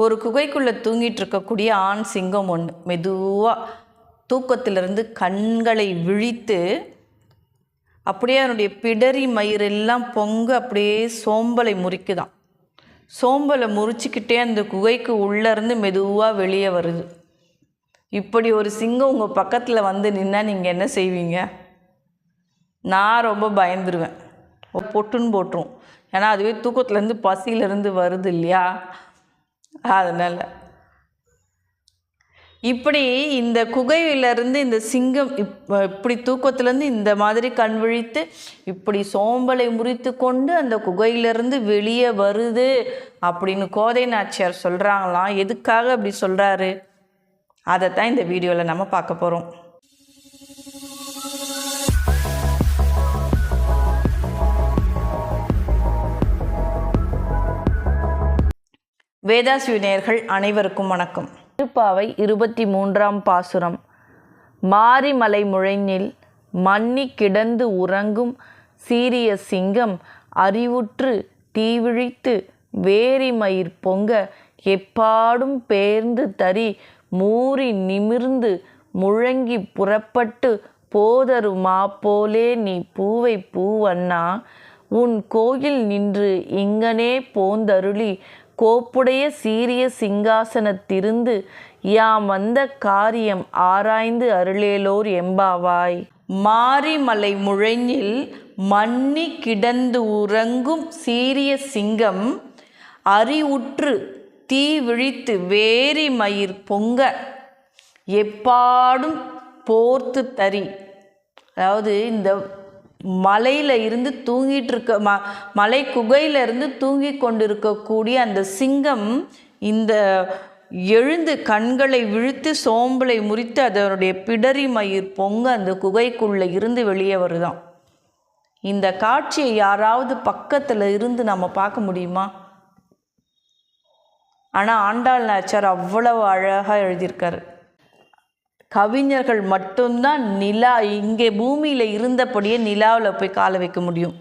ஒரு குகைக்குள்ளே தூங்கிட்டு இருக்கக்கூடிய ஆண் சிங்கம் ஒன்று மெதுவாக தூக்கத்திலிருந்து கண்களை விழித்து அப்படியே அவனுடைய பிடரி மயிரெல்லாம் பொங்க அப்படியே சோம்பலை முறிக்குதான் சோம்பலை முறிச்சுக்கிட்டே அந்த குகைக்கு உள்ளேருந்து மெதுவாக வெளியே வருது. இப்படி ஒரு சிங்கம் உங்கள் பக்கத்தில் வந்து நின்னால் நீங்கள் என்ன செய்வீங்க? நான் ரொம்ப பயந்துருவேன். பொட்டுன்னு போட்டுரும். ஏன்னா அதுவே தூக்கத்துலேருந்து பசியிலேருந்து வருது இல்லையா? அதனால். இப்படி இந்த குகையிலிருந்து இந்த சிங்கம் இப் இப்படி தூக்கத்திலேருந்து இந்த மாதிரி கண் விழித்து இப்படி சோம்பலை முறித்து கொண்டு அந்த குகையிலிருந்து வெளியே வருது அப்படின்னு கோதை நாச்சியார் சொல்கிறாங்களாம் எதுக்காக அப்படி சொல்கிறாரு அதைத்தான் இந்த வீடியோவில் நம்ம பார்க்க போகிறோம் வேதாசிவினியர்கள் அனைவருக்கும் வணக்கம். திருப்பாவை இருபத்தி மூன்றாம் பாசுரம். மாரிமலை முழைநில் மன்னி கிடந்து உறங்கும் சீரிய சிங்கம் அறிவுற்று தீவிழித்து வேரிமயிர் பொங்க எப்பாடும் பேர்ந்து தறி மூறி நிமிர்ந்து முழங்கி புறப்பட்டு போதருமா போலே நீ பூவை பூவண்ணா. உன் கோயில் நின்று இங்கனே போந்தருளி கோப்புடைய சீரிய சிங்காசனத்திருந்து யாம் வந்த காரியம் ஆராய்ந்து அருளேலோர் எம்பாவாய். மாரிமலை முழஞ்சில் மன்னி கிடந்து உறங்கும் சீரிய சிங்கம் அறிவுற்று தீ விழித்து வேரி மயிர் பொங்க எப்பாடும் போர்த்து தறி அதாவது இந்த மலையில் இருந்து தூங்கிட்டு இருக்க ம மலை குகையில இருந்து தூங்கி கொண்டிருக்கக்கூடிய அந்த சிங்கம் இந்த எழுந்து கண்களை விழுத்து சோம்பலை முறித்து அதனுடைய பிடரி மயிர் பொங்க அந்த குகைக்குள்ளே இருந்து வெளியே வருதாம் இந்த காட்சியை யாராவது பக்கத்தில் இருந்து நம்ம பார்க்க முடியுமா? ஆனால் ஆண்டாள் நாச்சார் அவ்வளவு அழகாக எழுதியிருக்காரு. கவிஞர்கள் மட்டும்தான் நிலா இங்கே பூமியில் இருந்தபடியே நிலாவில் போய் காலை வைக்க முடியும்.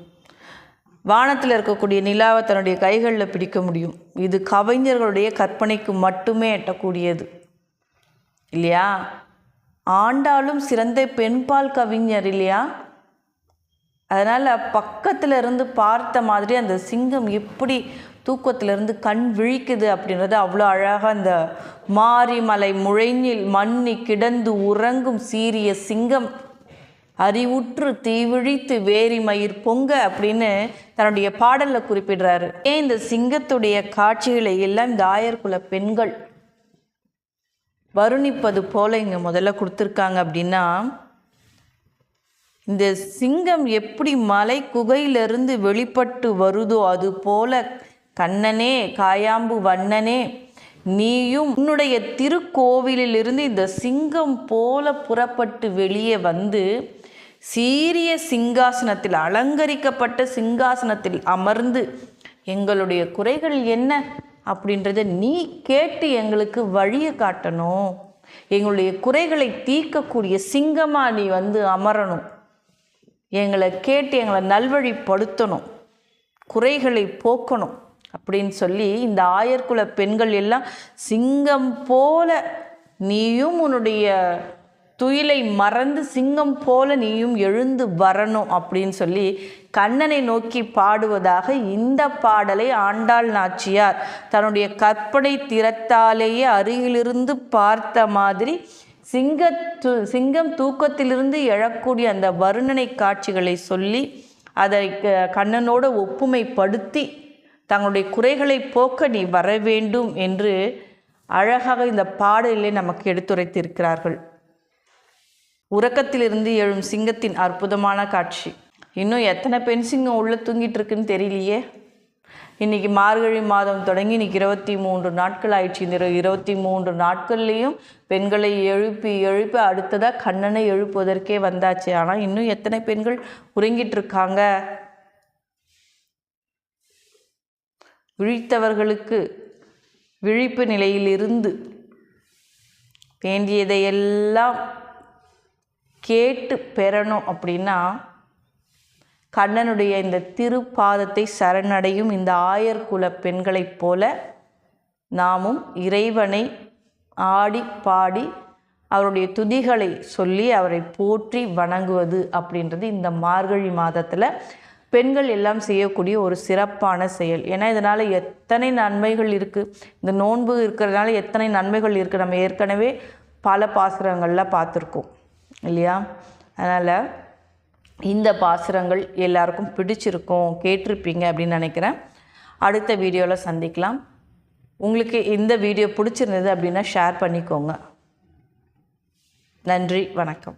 வானத்தில் இருக்கக்கூடிய நிலாவை தன்னுடைய கைகளில் பிடிக்க முடியும். இது கவிஞர்களுடைய கற்பனைக்கு மட்டுமே எட்டக்கூடியது. இல்லையா? ஆண்டாலும் சிறந்த பெண்பால் கவிஞர் இல்லையா? அதனால் பக்கத்தில் இருந்து பார்த்த மாதிரி அந்த சிங்கம் எப்படி தூக்கத்திலிருந்து கண் விழிக்குது அப்படின்றது அவ்வளோ அழகாக அந்த மாரிமலை முழைஞ்சில் மண்ணி கிடந்து உறங்கும் சீரிய சிங்கம். அறிவுற்று தீவிழித்து வேரி மயிர் பொங்க அப்படின்னு தன்னுடைய பாடலில் குறிப்பிடுறாரு. ஏன் இந்த சிங்கத்துடைய காட்சிகளை எல்லாம் இந்த ஆயர்குல பெண்கள் வருணிப்பது போல இங்கே முதல்ல கொடுத்துருக்காங்க அப்படின்னா இந்த சிங்கம் எப்படி மலை குகையிலிருந்து வெளிப்பட்டு வருதோ அது போல கண்ணனே காயாம்பு வண்ணனே நீயும் உன்னுடைய திருக்கோவிலிலிருந்து இந்த சிங்கம் போல புறப்பட்டு வெளியே வந்து சீரிய சிங்காசனத்தில் அலங்கரிக்கப்பட்ட சிங்காசனத்தில் அமர்ந்து எங்களுடைய குறைகள் என்ன அப்படின்றத நீ கேட்டு எங்களுக்கு வழியை காட்டணும். எங்களுடைய குறைகளை தீர்க்கக்கூடிய சிங்கமாக நீ வந்து அமரணும். எங்களை கேட்டு எங்களை நல்வழிப்படுத்தணும். குறைகளை போக்கணும். அப்படின்னு சொல்லி இந்த ஆயர்குல பெண்கள் எல்லாம் சிங்கம் போல நீயும் உன்னுடைய துயிலை மறந்து சிங்கம் போல நீயும் எழுந்து வரணும் அப்படின்னு சொல்லி கண்ணனை நோக்கி பாடுவதாக இந்த பாடலை ஆண்டாள் நாச்சியார் தன்னுடைய கற்பனை திறத்தாலேயே அருகிலிருந்து பார்த்த மாதிரி சிங்கத்து சிங்கம் தூக்கத்திலிருந்து எழக்கூடிய அந்த வருணனை காட்சிகளை சொல்லி அதை கண்ணனோட ஒப்புமைப்படுத்தி தங்களுடைய குறைகளை போக்க நீ வர வேண்டும் என்று அழகாக இந்த பாடலிலே நமக்கு எடுத்துரைத்திருக்கிறார்கள். உறக்கத்திலிருந்து எழும் சிங்கத்தின் அற்புதமான காட்சி. இன்னும் எத்தனை பெண் சிங்கம் உள்ளே தூங்கிட்டு இருக்குன்னு தெரியலையே. இன்றைக்கி மார்கழி மாதம் தொடங்கி இன்றைக்கி இருபத்தி மூன்று நாட்கள் ஆயிடுச்சு. இந்த இருபத்தி மூன்று நாட்கள்லேயும் பெண்களை எழுப்பி எழுப்பி அடுத்ததாக கண்ணனை எழுப்புவதற்கே வந்தாச்சு. ஆனால் இன்னும் எத்தனை பெண்கள் உறங்கிட்டு இருக்காங்க விழித்தவர்களுக்கு விழிப்பு நிலையிலிருந்து வேண்டியதையெல்லாம் கேட்டு பெறணும் அப்படின்னா கண்ணனுடைய இந்த திருப்பாதத்தை சரணடையும் இந்த ஆயர்குல பெண்களைப் போல நாமும் இறைவனை ஆடி பாடி அவருடைய துதிகளை சொல்லி அவரை போற்றி வணங்குவது அப்படின்றது இந்த மார்கழி மாதத்தில் பெண்கள் எல்லாம் செய்யக்கூடிய ஒரு சிறப்பான செயல். ஏன்னா இதனால் எத்தனை நன்மைகள் இருக்குது இந்த நோன்பு இருக்கிறதுனால எத்தனை நன்மைகள் இருக்குது நம்ம ஏற்கனவே பல பாசுரங்களில் பார்த்துருக்கோம் இல்லையா? அதனால் இந்த பாசுரங்கள் எல்லாருக்கும் பிடிச்சிருக்கும் கேட்டிருப்பீங்க அப்படின்னு நினைக்கிறேன். அடுத்த வீடியோவில் சந்திக்கலாம். உங்களுக்கு இந்த வீடியோ பிடிச்சிருந்தது அப்படின்னா ஷேர் பண்ணிக்கோங்க. நன்றி வணக்கம்.